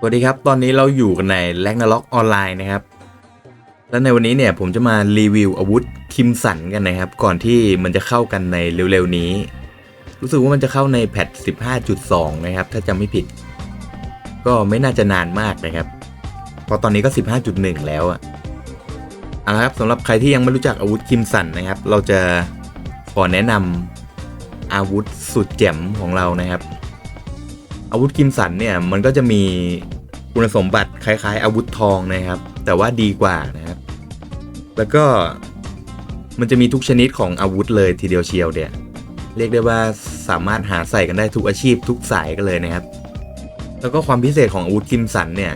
สวัสดีครับ ตอนนี้เราอยู่กันในแลกนาล็อกออนไลน์นะครับ และในวันนี้เนี่ยผมจะมารีวิวอาวุธคิมสันกันนะครับ ก่อนที่มันจะเข้ากันในเร็วๆนี้ รู้สึกว่ามันจะเข้าในแพท 15.2 นะครับ ถ้าจำไม่ผิด ก็ไม่น่าจะนานมากนะครับ เพราะตอนนี้ก็ 15.1 แล้วอะเอาละครับสำหรับใครที่ยังไม่รู้จักอาวุธคิมสันนะครับ เราจะขอแนะนำอาวุธสุดแจ่มของเรานะครับ อาวุธคิมสันเนี่ยมันก็จะมีคุณสมบัติคล้ายๆ อาวุธทองนะครับ แต่ว่าดีกว่านะครับ แล้วก็มันจะมีทุกชนิดของอาวุธเลยทีเดียวเชียวเนี่ยเรียกได้ว่าสามารถหาใส่กันได้ทุกอาชีพทุกสายกันเลยนะครับ แล้วก็ความพิเศษของอาวุธคิมสันเนี่ย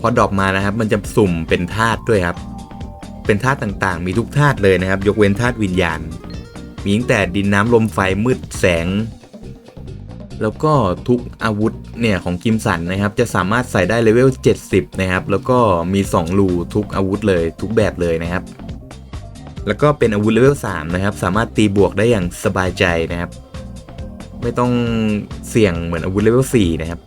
พอดรอปมานะครับ มันจะสุ่มเป็นธาตุด้วยครับ เป็นธาตุต่างๆ มีทุกธาตุเลยนะครับ ยกเว้นธาตุวิญญาณ มีตั้งแต่ดินน้ำลมไฟมืดแสง แล้วก็ทุกอาวุธเนี่ยของกิมสันนะครับจะสามารถใส่ได้เลเวล 70 นะครับ แล้วก็มี 2 รูทุกอาวุธเลยทุกแบบเลยนะครับ แล้วก็เป็นอาวุธเลเวล 3 นะครับ สามารถตีบวกได้อย่างสบายใจนะครับ ไม่ต้องเสี่ยงเหมือนอาวุธเลเวล 4 นะครับ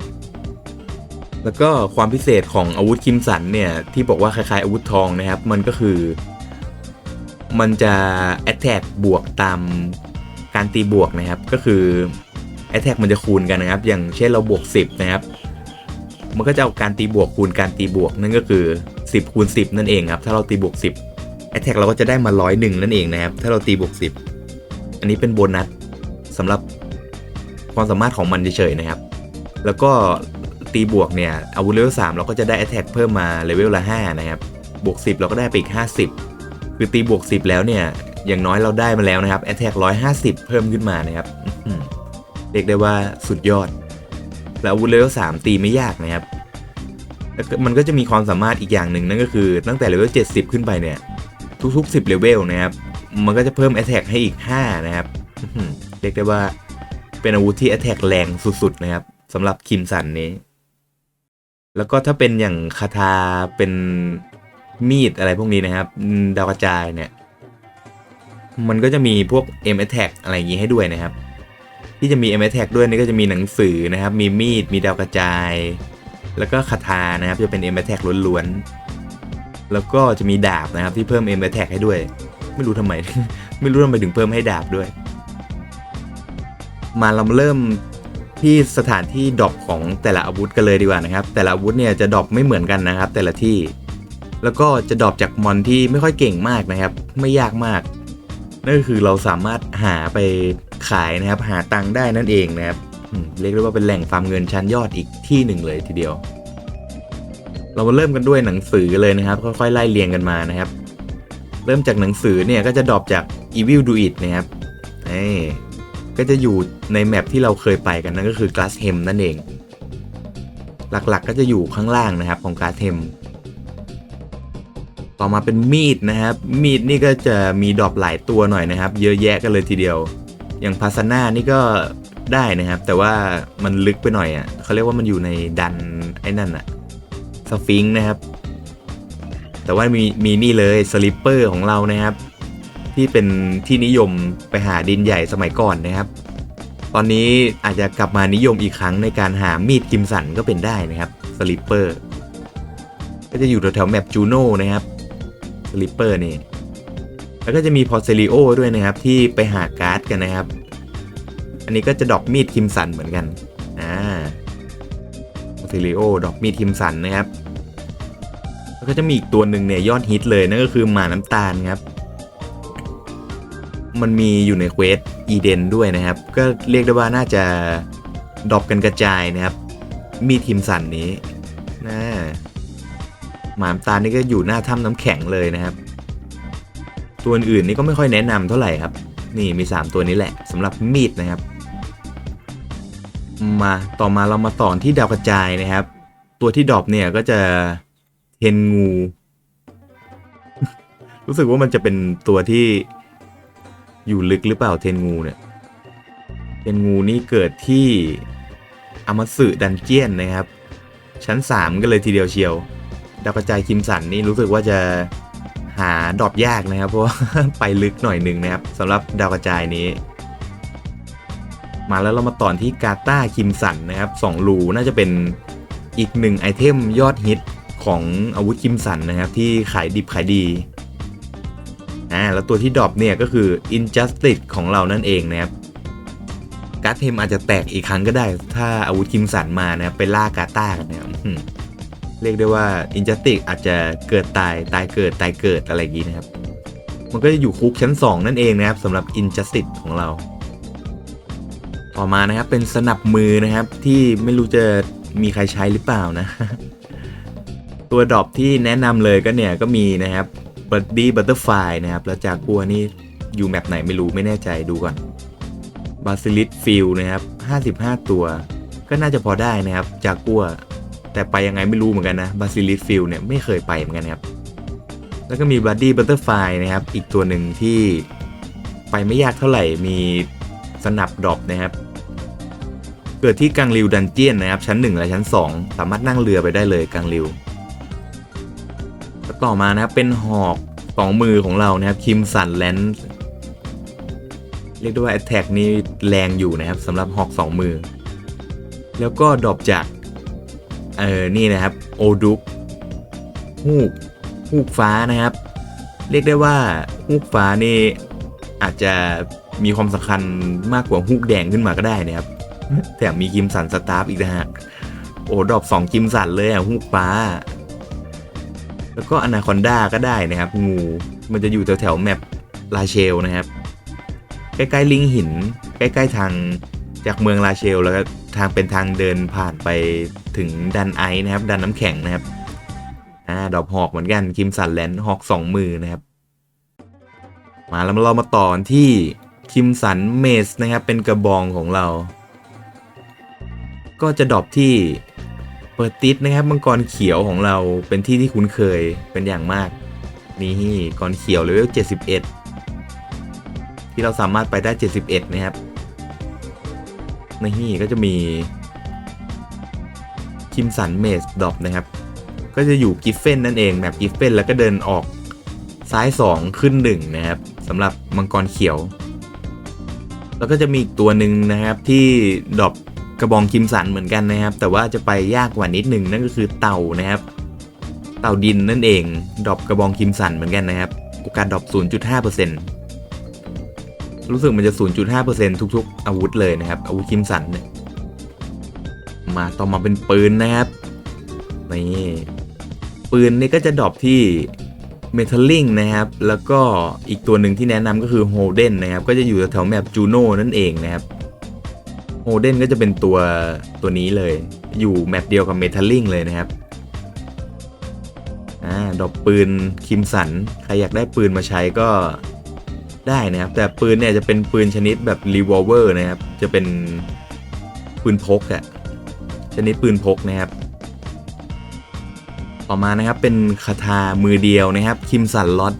แล้วก็ความพิเศษของอาวุธคิมสันเนี่ยที่บอกว่าคล้ายๆอาวุธทองนะครับ มันก็คือ มันจะ attack บวกตามการตีบวกนะครับก็คือ แอตแทกมันจะคูณกันนะครับ อย่างเช่นเราบวก 10 นะครับ มันก็จะเอาการตีบวกคูณการตีบวกนั่นก็คือ 10คูณ10 นั่นเองครับ ถ้าเราตีบวก 10แอตแทกเราก็จะได้มาร้อยหนึ่งนั่นเองนะครับ ถ้าเราตีบวก 10 อันนี้เป็นโบนัสสำหรับความสามารถของมันเฉยๆนะครับ แล้วก็ตีบวกเนี่ยอาวุธเลเวล3เราก็จะได้แอตแทกเพิ่มมาเลเวลละ5นะครับ บวก 10 เราก็ได้ไปอีก 50 คือตีบวก 10 แล้วเนี่ย อย่างน้อยเราได้มาแล้วนะครับแอตแทก150 เพิ่มขึ้นมานะครับ เรียกได้ว่าสุดยอด แล้วอาวุธเลเวล3ตีไม่ยากนะครับแล้วมันก็จะมีความสามารถอีกอย่างหนึ่งนั่นก็คือตั้งแต่เลเวล70 ขึ้นไปเนี่ย ทุกๆ 10เลเวลนะครับ มันก็จะเพิ่ม Attack ให้อีก 5 นะครับเรียกได้ว่าเป็นอาวุธที่ Attack แรงสุดๆ นะครับสำหรับคิมสันนี้ แล้วก็ถ้าเป็นอย่างคาถาเป็นมีดอะไรพวกนี้นะครับ ดาวกระจายเนี่ย มันก็จะมีพวก M Attack อะไรอย่างนี้ให้ด้วยนะครับ ที่จะมี m อ t a g ด้วยนี่ก็จะมีหนังสือนะครับ มีมีด มีดาวกระจาย แล้วก็คาถานะครับ จะเป็น m อ t a g ล้วนๆ แล้วก็จะมีดาบนะครับที่เพิ่ม m อ t a g ให้ด้วย ไม่รู้ทำไม ไม่รู้ทำไมถึงเพิ่มให้ดาบด้วย มาเรามาเริ่มที่สถานที่ดรอปของแต่ละอาวุธกันเลยดีกว่านะครับ แต่ละอาวุธเนี่ยจะดรอปไม่เหมือนกันนะครับ แต่ละที่ แล้วก็จะดรอปจากมอนที่ไม่ค่อยเก่งมากนะครับ ไม่ยากมาก นั่นก็คือเราสามารถหาไป ขายนะครับหาตังค์ได้นั่นเองนะครับเรียกได้ว่าเป็นแหล่งฟาร์มเงินชั้นยอดอีกที่หนึ่งเลยทีเดียว เรามาเริ่มกันด้วยหนังสือเลยนะครับค่อยๆไล่เรียงกันมานะครับ เริ่มจากหนังสือเนี่ยก็จะดรอปจาก Evil Do It นะครับก็จะอยู่ในแมปที่เราเคยไปกันนั่นก็คือ Glass Hem นั่นเอง หลักๆก็จะอยู่ข้างล่างนะครับของ Glass Hem ต่อมาเป็นมีดนะครับ มีดนี่ก็จะมีดรอปหลายตัวหน่อยนะครับ เยอะแยะกันเลยทีเดียว อย่างพาสนานี่ก็ได้นะครับ แต่ว่ามันลึกไปหน่อยอะเขาเรียกว่ามันอยู่ในดันไอ้นั่นอะสฟิงค์นะครับ แต่ว่ามีมีนี่เลยสลิปเปอร์ของเรานะครับ ที่เป็นที่นิยมไปหาดินใหญ่สมัยก่อนนะครับ ตอนนี้อาจจะกลับมานิยมอีกครั้งในการหามีดกิมสันก็เป็นได้นะครับสลิปเปอร์ก็จะอยู่แถวๆแมปจูโน่นะครับสลิปเปอร์นี่ แล้วก็จะมีพอเซริโอด้วยนะครับ ที่ไปหาการ์ดกันนะครับ อันนี้ก็จะดอกมีดคิมสันเหมือนกันอ่าพอเซริโอดอกมีดคิมสันนะครับแล้วก็จะมีอีกตัวหนึ่งเนี่ยยอดฮิตเลยนั่นก็คือหมาน้ำตาลครับ มันมีอยู่ในเควสอีเดนด้วยนะครับ ก็เรียกได้ว่าน่าจะดรอปกันกระจายนะครับ มีดคิมสันนี้นะหมามตาลนี่ก็อยู่หน้าถ้ำน้ำแข็งเลยนะครับ ตัวอื่นนี่ก็ไม่ค่อยแนะนำเท่าไหร่ครับ นี่มี 3 ตัวนี้แหละสำหรับมีดนะครับ มาต่อมาเรามาต่อที่ดาวกระจายนะครับ ตัวที่ดรอปเนี่ยก็จะเทนงู รู้สึกว่ามันจะเป็นตัวที่อยู่ลึกหรือเปล่าเทนงูเนี่ยเทนงูนี่เกิดที่อามาสึดันเจียนนะครับ ชั้น 3 กันเลยทีเดียวเชียว ดาวกระจายคิมสันนี่รู้สึกว่าจะ หาดรอปยากนะครับ เพราะว่าไปลึกหน่อยหนึ่งนะครับสำหรับดาวกระจายนี้ มาแล้วเรามาต่อที่กาตาคิมสันนะครับสองรูน่าจะเป็นอีกหนึ่งไอเทมยอดฮิตของอาวุธคิมสันนะครับที่ขายดิบขายดีอ่าแล้วตัวที่ดรอปเนี่ยก็คือ Injustice ของเรานั่นเองนะครับการ์ดเทมอาจจะแตกอีกครั้งก็ได้ ถ้าอาวุธคิมสันมานะครับไปล่ากาต้ากันเนี่ยอื้อหือ เรียกได้ว่า Injustice อาจจะเกิดตายตายเกิดตายเกิดอะไรอย่างนี้นะครับ มันก็จะอยู่คุกชั้น 2 นั่นเองนะครับสำหรับ Injustice ของเรา ต่อมานะครับเป็นสนับมือนะครับที่ไม่รู้จะมีใครใช้หรือเปล่านะ ตัวดรอปที่แนะนำเลยก็เนี่ยก็มีนะครับ b u d d y Butterfly นะครับ แล้วจากกัวนี่อยู่แมปไหนไม่รู้ไม่แน่ใจดูก่อน b a s i l i s Field นะครับ 55 ตัว ก็น่าจะพอได้นะครับจากกัว แต่ไปยังไงไม่รู้เหมือนกันนะ b a s i l i s Field เนี่ยไม่เคยไปเหมือนกันครับ แล้วก็มี b u d d y Butterfly นะครับ อีกตัวหนึ่งที่ไปไม่ยากเท่าไหร่มีสนับดรอปนะครับ เกิดที่กังริวดันเจียนนะครับ ชั้น 1 และชั้น 2 สามารถนั่งเรือไปได้เลยกังริวแล้วต่อมานะครับเป็นหอกสองมือของเรานะครับคิมสันแลนด์เรียกได้ว่า Attack นี่แรงอยู่นะครับสำหรับหอกสองมือ แล้วก็ดรอปจาก เออ นี่นะครับ โอดุกฮูกฮูกฟ้านะครับ เรียกได้ว่าฮูกฟ้านี่อาจจะมีความสำคัญมากกว่าฮูกแดงขึ้นมาก็ได้นะครับ แถมมีกิมสันสตาร์ฟอีกนะฮะ โอ้ดอปสองกิมสันเลยอะฮูกฟ้า แล้วก็อนาคอนด้าก็ได้นะครับ งู มันจะอยู่แถวๆแมปลาเชลนะครับ ใกล้ๆลิงหิน ใกล้ๆทางจากเมืองลาเชลแล้วก็ ทางเป็นทางเดินผ่านไปถึงดันไอซ์นะครับ ดันน้ำแข็งนะครับอ่าดอกหอกเหมือนกันคิมสันแลนด์หอกสองมือนะครับ มาแล้วเรามาต่อที่คิมสันเมสนะครับ เป็นกระบองของเรา ก็จะดรอปที่เปิดติดนะครับมังกรเขียวของเราเป็นที่ที่คุ้นเคยเป็นอย่างมาก นี่กรเขียวเลเวล71 ที่เราสามารถไปได้ 71 นะครับ นี่ก็จะมีคิมสันเมสดอปนะครับ ก็จะอยู่กิฟเฟนนั่นเองแมปกิฟเฟนแล้วก็เดินออกซ้าย 2 ขึ้น 1 นะครับสำหรับมังกรเขียว แล้วก็จะมีอีกตัวหนึ่งนะครับที่ดอปกระบองคิมสันเหมือนกันนะครับ แต่ว่าจะไปยากกว่านิดหนึ่งนั่นก็คือเต่านะครับ เต่าดินนั่นเองดอปกระบองคิมสันเหมือนกันนะครับโอกาสดรอป0.5% รู้สึกมันจะ 0.5%ทุก ๆ อาวุธเลยนะครับ อาวุธคิมสันเนี่ยมาต่อมาเป็นปืนนะครับ นี่ปืนนี่ก็จะดรอปที่เมทัลลิงนะครับ แล้วก็อีกตัวหนึ่งที่แนะนำก็คือโฮเดนนะครับ ก็จะอยู่แถวแมปจูโน่นั่นเองนะครับโฮเดนก็จะเป็นตัวตัวนี้เลย อยู่แมปเดียวกับเมทัลลิงเลยนะครับอ่าดอกปืนคิมสัน ใครอยากได้ปืนมาใช้ก็ ได้นะครับ แต่ปืนเนี่ยจะเป็นปืนชนิดแบบรีวอลเวอร์นะครับ จะเป็นปืนพกอะชนิดปืนพกนะครับ ต่อมานะครับเป็นคาถามือเดียวนะครับคิมสันล็อต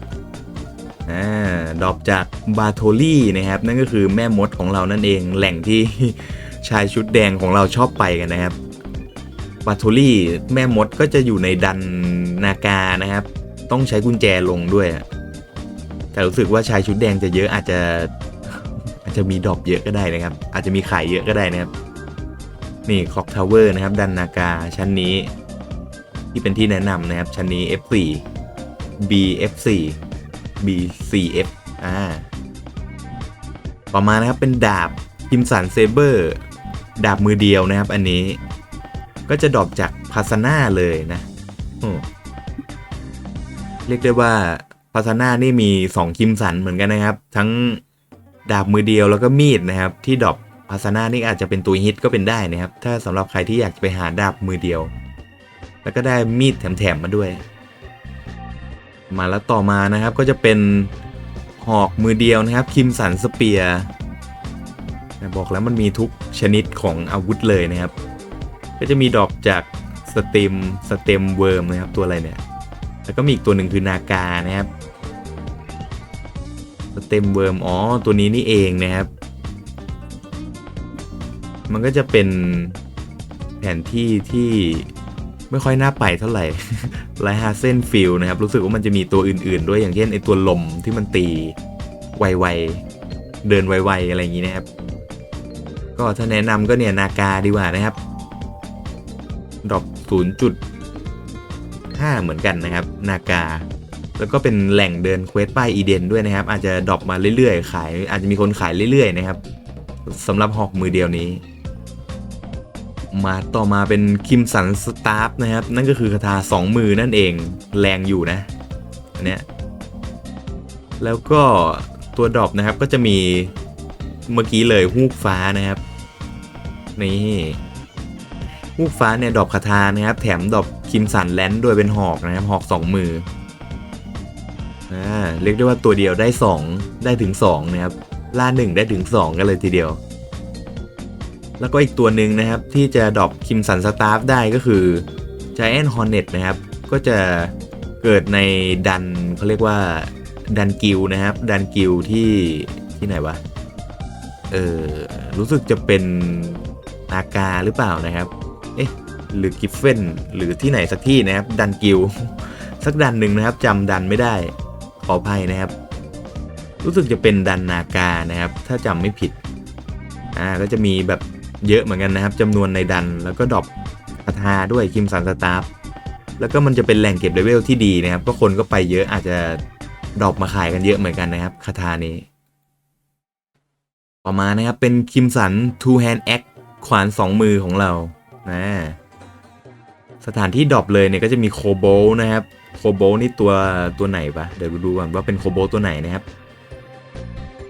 อ่าดรอปจากบาโทลี่นะครับ นั่นก็คือแม่มดของเรานั่นเองแหล่งที่ชายชุดแดงของเราชอบไปกันนะครับบาโทลี่แม่มดก็จะอยู่ในดันนากานะครับ ต้องใช้กุญแจลงด้วยอะ แต่รู้สึกว่าชายชุดแดงจะเยอะอาจจะอาจจะมีดรอปเยอะก็ได้นะครับ อาจจะมีขายเยอะก็ได้นะครับ นี่คอกทาวเวอร์นะครับดันนากาชั้นนี้ ที่เป็นที่แนะนำนะครับ ชั้นนี้ F4 BF4 B4F อ่าต่อมานะครับเป็นดาบคิมสันเซเบอร์ดาบมือเดียวนะครับ อันนี้ก็จะดรอปจากพาสนาเลยนะเรียกได้ว่า พาสนานี่มี 2 คิมสันเหมือนกันนะครับ ทั้งดาบมือเดียวแล้วก็มีดนะครับ ที่ดรอปพาสนานี่อาจจะเป็นตัวฮิตก็เป็นได้นะครับ ถ้าสำหรับใครที่อยากจะไปหาดาบมือเดียว แล้วก็ได้มีดแถมๆมาด้วย มาแล้วต่อมานะครับก็จะเป็นหอกมือเดียวนะครับ คิมสันสเปียร์บอกแล้วมันมีทุกชนิดของอาวุธเลยนะครับ ก็จะมีดอกจากสเต็มสเต็มเวิร์มนะครับตัวอะไรเนี่ย แล้วก็มีอีกตัวหนึ่งคือนาคานะครับสเต็มเวิร์มอ๋อตัวนี้นี่เองนะครับ มันก็จะเป็นแผนที่ที่ไม่ค่อยน่าไปเท่าไหร่ไลฮาเซนฟิลนะครับ รู้สึกว่ามันจะมีตัวอื่นๆ ด้วยอย่างเช่นไอตัวลมที่มันตีไวๆ เดินไวๆ อะไรอย่างนี้นะครับ ก็ถ้าแนะนำก็เนี่ย นากาดีกว่านะครับ ดรอป 0.5เหมือนกันนะครับ นากา แล้วก็เป็นแหล่งเดินเควสป้ายอีเดนด้วยนะครับ อาจจะดรอปมาเรื่อยๆ ขาย อาจจะมีคนขายเรื่อยๆ นะครับสำหรับหอกมือเดียวนี้ มาต่อมาเป็นคิมสันสตาร์ฟนะครับ นั่นก็คือคาถาสองมือนั่นเองแรงอยู่นะอันเนี้ยแล้วก็ตัวดรอปนะครับก็จะมีเมื่อกี้เลยฮูกฟ้านะครับนี่ฮูกฟ้าเนี่ยดรอปคาถานะครับ แถมดรอป คิมสันแลนด์ด้วยเป็นหอกนะครับ หอกสองมืออ่าเรียกได้ว่าตัวเดียวได้ 2 ได้ถึง 2 นะครับ ล่าหนึ่งได้ถึง 2 กันเลยทีเดียว แล้วก็อีกตัวหนึ่งนะครับที่จะดรอปคิมสันสตาฟได้ก็คือ Giant Hornet นะครับ ก็จะเกิดในดันเขาเรียกว่าดันกิลนะครับ ดันกิลที่ที่ไหนวะ เออรู้สึกจะเป็นนากาหรือเปล่านะครับ เอ๊ะ หรือกิฟเฟนหรือที่ไหนสักที่นะครับ ดันกิลสักดันหนึ่งนะครับจำดันไม่ได้ขออภัยนะครับ รู้สึกจะเป็นดันนากานะครับ ถ้าจำไม่ผิดอ่าก็จะมีแบบเยอะเหมือนกันนะครับจำนวนในดันแล้วก็ดรอปคาถาด้วยคิมสันสตาฟแล้วก็มันจะเป็นแหล่งเก็บเลเวลที่ดีนะครับ ก็คนก็ไปเยอะอาจจะดรอปมาขายกันเยอะเหมือนกันนะครับคาถานี้ ต่อมานะครับเป็นคิมสัน two hand axe ขวานสองมือของเรานะ สถานที่ดรอปเลยเนี่ยก็จะมีโคโบลนะครับโคโบลนี่ตัวตัวไหนปะเดี๋ยวดูก่อนว่าเป็นโคโบลตัวไหนนะครับ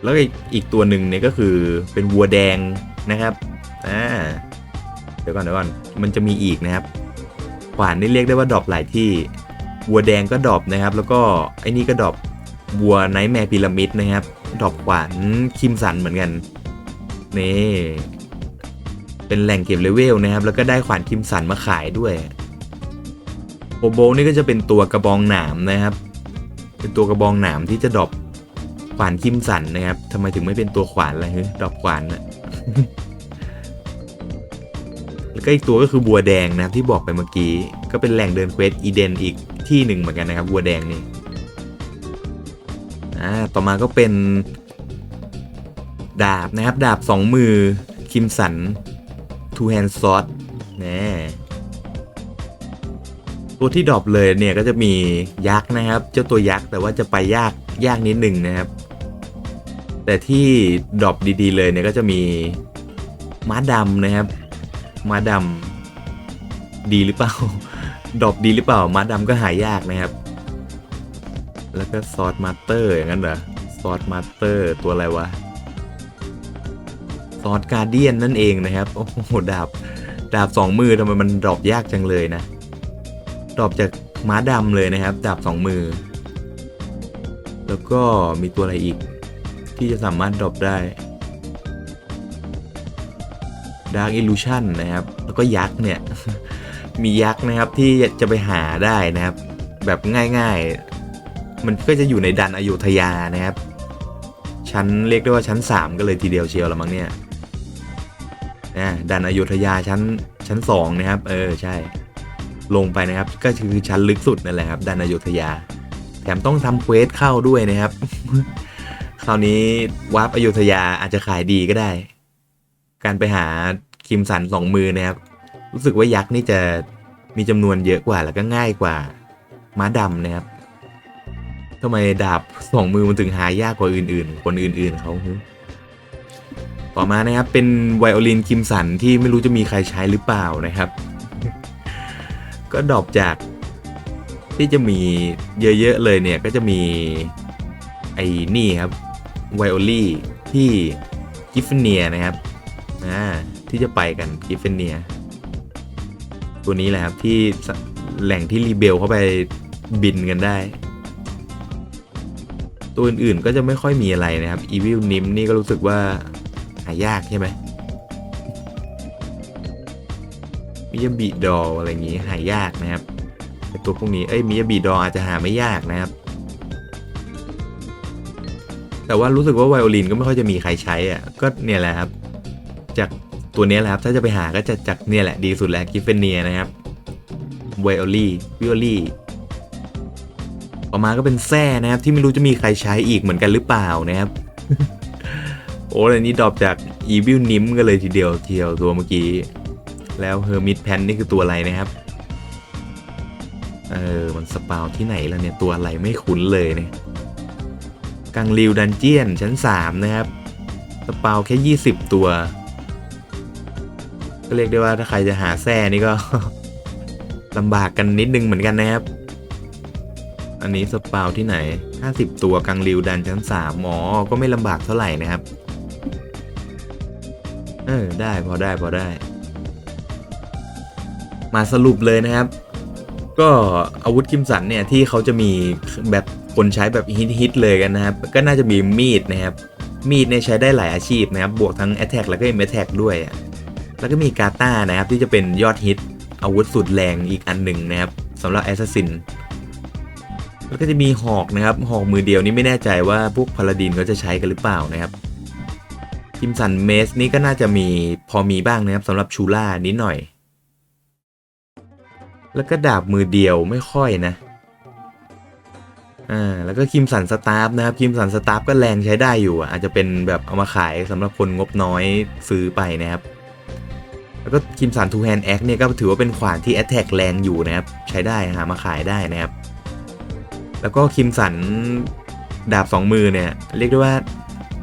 แล้วอีกอีกตัวหนึ่งเนี่ยก็คือเป็นวัวแดงนะครับอ่าเดี๋ยวก่อนเดี๋ยวก่อนมันจะมีอีกนะครับขวานนี่เรียกได้ว่าดรอปหลายที่วัวแดงก็ดรอปนะครับ แล้วก็ไอ้นี่ก็ดรอปวัวไนท์แมร์พีระมิดนะครับดรอปขวานคิมสันเหมือนกันนี่เป็นแหล่งเก็บเลเวลนะครับ แล้วก็ได้ขวานคิมสันมาขายด้วย โอโบนี่ก็จะเป็นตัวกระบองหนามนะครับ เป็นตัวกระบองหนามที่จะดรอปขวานคิมสันนะครับทำไมถึงไม่เป็นตัวขวานอะไรเฮ้ยดรอปขวานนะแล้วก็อีกตัวก็คือบัวแดงนะครับที่บอกไปเมื่อกี้ ก็เป็นแหล่งเดินเควสอีเดนอีกที่หนึ่งเหมือนกันนะครับ บัวแดงนี่อ่าต่อมาก็เป็นดาบนะครับ ดาบสองมือคิมสันทูแฮนด์ซอส ตัวที่ดรอปเลยเนี่ยก็จะมียักษ์นะครับ เจ้าตัวยักษ์แต่ว่าจะไปยากยากนิดหนึ่งนะครับ แต่ที่ดรอปดีๆ เลยเนี่ยก็จะมีม้าดำนะครับ ม้าดำดีหรือเปล่าดรอปดีหรือเปล่า ม้าดำก็หายากนะครับ แล้วก็ซอสมาสเตอร์อย่างนั้นเหรอซอสมาสเตอร์ตัวอะไรวะซอสการเดียนนั่นเองนะครับ โอ้โหดาบดาบสองมือทำไมมันดรอปยากจังเลยนะ ดรอปจากม้าดำเลยนะครับ ดาบสองมือ แล้วก็มีตัวอะไรอีก ที่จะสามารถดรอปได้ Dark Illusion นะครับ แล้วก็ยักษ์เนี่ย มียักษ์นะครับที่จะไปหาได้นะครับ แบบง่ายๆ มันก็จะอยู่ในดันอโยธยานะครับ ชั้นเรียกได้ว่าชั้น 3 ก็เลยทีเดียวเชียวละมั้งเนี่ยนะดันอโยธยาชั้นชั้น 2 นะครับ เออ ใช่ ลงไปนะครับ ก็คือชั้นลึกสุดนั่นแหละครับดันอโยธยา แถมต้องทำเควสเข้าด้วยนะครับ คราวนี้วาร์ปอโยธยาอาจจะขายดีก็ได้ การไปหาคิมสันสองมือนะครับ รู้สึกว่ายักษ์นี่จะมีจำนวนเยอะกว่าแล้วก็ง่ายกว่าม้าดำนะครับทำไมดาบสองมือมันถึงหายากกว่าอื่น ๆ คนอื่น ๆเขาต่อมานะครับเป็นไวโอลินคิมสันที่ไม่รู้จะมีใครใช้หรือเปล่านะครับ ก็ดรอปจากที่จะมีเยอะๆเลยเนี่ย ก็จะมี ไอ้นี่ครับไวโอลี่ที่กิฟเฟเนียนะครับอ่าที่จะไปกันกิฟเฟเนีย ตัวนี้แหละครับที่แหล่งที่รีเบลเข้าไปบินกันได้ ตัวอื่นๆก็จะไม่ค่อยมีอะไรนะครับอีวิลนิมนี่ก็รู้สึกว่าหายากใช่ไหม ยาบิดอลอะไรอย่างงี้หายากนะครับตัวพวกนี้เอ้ยมิยาบิดออาจจะหาไม่ยากนะครับ แต่ว่ารู้สึกว่าไวโอลินก็ไม่ค่อยจะมีใครใช้อะก็เนี่ยแหละครับ จากตัวนี้แหละครับ ถ้าจะไปหาก็จะจากเนี่ยแหละดีสุดแล้วกิฟเฟเนียนะครับไวโอลีวิโอลี่ต่อมาก็เป็นแซ่นะครับ ที่ไม่รู้จะมีใครใช้อีกเหมือนกันหรือเปล่านะครับ โอ้อันนี้ดรอปจาก Evil Nim กันเลยทีเดียวเทียวตัวเมื่อกี้ แล้วเฮอร์มิตแพนนี่คือตัวอะไรนะครับ เออ มันสปาวที่ไหนแล้วเนี่ย ตัวอะไรไม่คุ้นเลยเนี่ย กังริวดันเจียนชั้น 3 นะครับ สปาวแค่ 20 ตัว ก็เรียกได้ว่าถ้าใครจะหาแซ่นี่ก็ลำบากกันนิดนึงเหมือนกันนะครับ อันนี้สปาวที่ไหน 50 ตัวกังริวดันชั้น 3 หมอ ก็ไม่ลำบากเท่าไหร่นะครับ เออ ได้พอได้พอได้ มาสรุปเลยนะครับ ก็อาวุธคิมสันเนี่ยที่เขาจะมีแบบคนใช้แบบฮิตๆเลยกันนะครับ ก็น่าจะมีมีดนะครับ มีดเนี่ยใช้ได้หลายอาชีพนะครับ บวกทั้ง Attack แล้วก็ m Attack ด้วย แล้วก็มีกาตานะครับที่จะเป็นยอดฮิตอาวุธสุดแรงอีกอันหนึ่งนะครับสำหรับ Assassin แล้วก็จะมีหอกนะครับ หอกมือเดียวนี่ไม่แน่ใจว่าพวกพาลาดินเขาจะใช้กันหรือเปล่านะครับคิมสันเมสนี่ก็น่าจะมีพอมีบ้างนะครับสำหรับชูล่านิดหน่อย แล้วก็ดาบมือเดียวไม่ค่อยนะ อ่า แล้วก็คิมสันสตาฟนะครับ คิมสันสตาฟก็แรงใช้ได้อยู่อะอาจจะเป็นแบบเอามาขายสำหรับคนงบน้อยซื้อไปนะครับ แล้วก็คิมสันทูแฮนแอคเนี่ยก็ถือว่าเป็นขวานที่แอตแทกแรงอยู่นะครับ ใช้ได้หามาขายได้นะครับ แล้วก็คิมสันดาบสองมือเนี่ย เรียกได้ว่า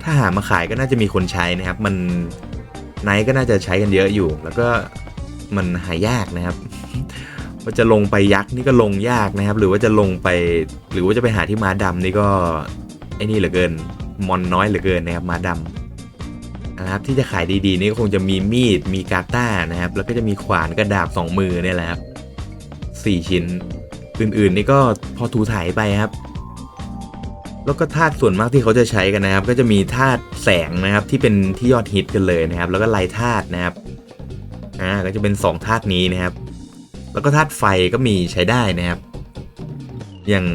ถ้าหามาขายก็น่าจะมีคนใช้นะครับ มันไนท์ก็น่าจะใช้กันเยอะอยู่ แล้วก็มันหายากนะครับ ว่าจะลงไปยักษ์นี่ก็ลงยากนะครับ หรือว่าจะลงไป หรือว่าจะไปหาที่ม้าดำนี่ก็ไอ้นี่เหลือเกิน มอนน้อยเหลือเกินนะครับม้าดำนะครับที่จะขายดีๆ นี่ก็คงจะมีมีดมีกาต้านะครับ แล้วก็จะมีขวานกระดาบสองมือเนี่ยแหละครับสี่ชิ้นอื่นๆ นี่ก็พอถูถ่ายไปครับ แล้วก็ธาตุส่วนมากที่เขาจะใช้กันนะครับ ก็จะมีธาตุแสงนะครับที่เป็นที่ยอดฮิตกันเลยนะครับ แล้วก็ลายธาตุนะครับอ่าก็จะเป็นสองธาตุนี้นะครับ แล้วก็ธาตุไฟก็มีใช้ได้นะครับ อย่าง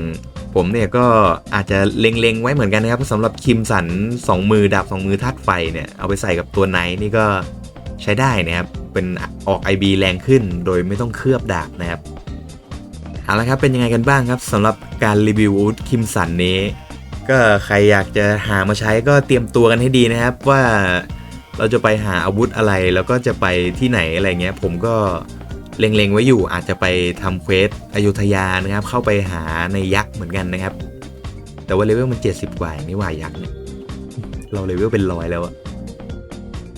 ผมเนี่ยก็อาจจะเล็งๆไว้เหมือนกันนะครับสำหรับคิมสันสองมือดาบสองมือธาตุไฟเนี่ยเอาไปใส่กับตัวไนท์นี่ก็ใช้ได้นะครับ เป็นออก IB แรงขึ้นโดยไม่ต้องเคลือบดาบนะครับเอาละครับเป็นยังไงกันบ้างครับสำหรับการรีวิวอาวุธคิมสันนี้ ก็ใครอยากจะหามาใช้ก็เตรียมตัวกันให้ดีนะครับว่าเราจะไปหาอาวุธอะไรแล้วก็จะไปที่ไหนอะไรเงี้ย ผมก็ เล็งๆไว้อยู่อาจจะไปทำเควสอยุธยานะครับ เข้าไปหาในยักษ์เหมือนกันนะครับ แต่ว่าเลเวลมัน 70 กว่านี่ว่ายักษ์เนี่ยเราเลเวลเป็นร้อยแล้วอะ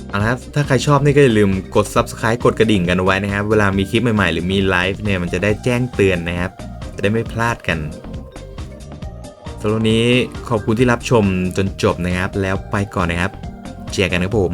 เอาละครับถ้าใครชอบนี่ก็อย่าลืมกด subscribe กดกระดิ่งกันไว้นะครับ เวลามีคลิปใหม่ๆ หรือมีไลฟ์เนี่ยมันจะได้แจ้งเตือนนะครับ จะได้ไม่พลาดกันสำหรับนี้ขอบคุณที่รับชมจนจบนะครับ แล้วไปก่อนนะครับเจอกันนะครับผม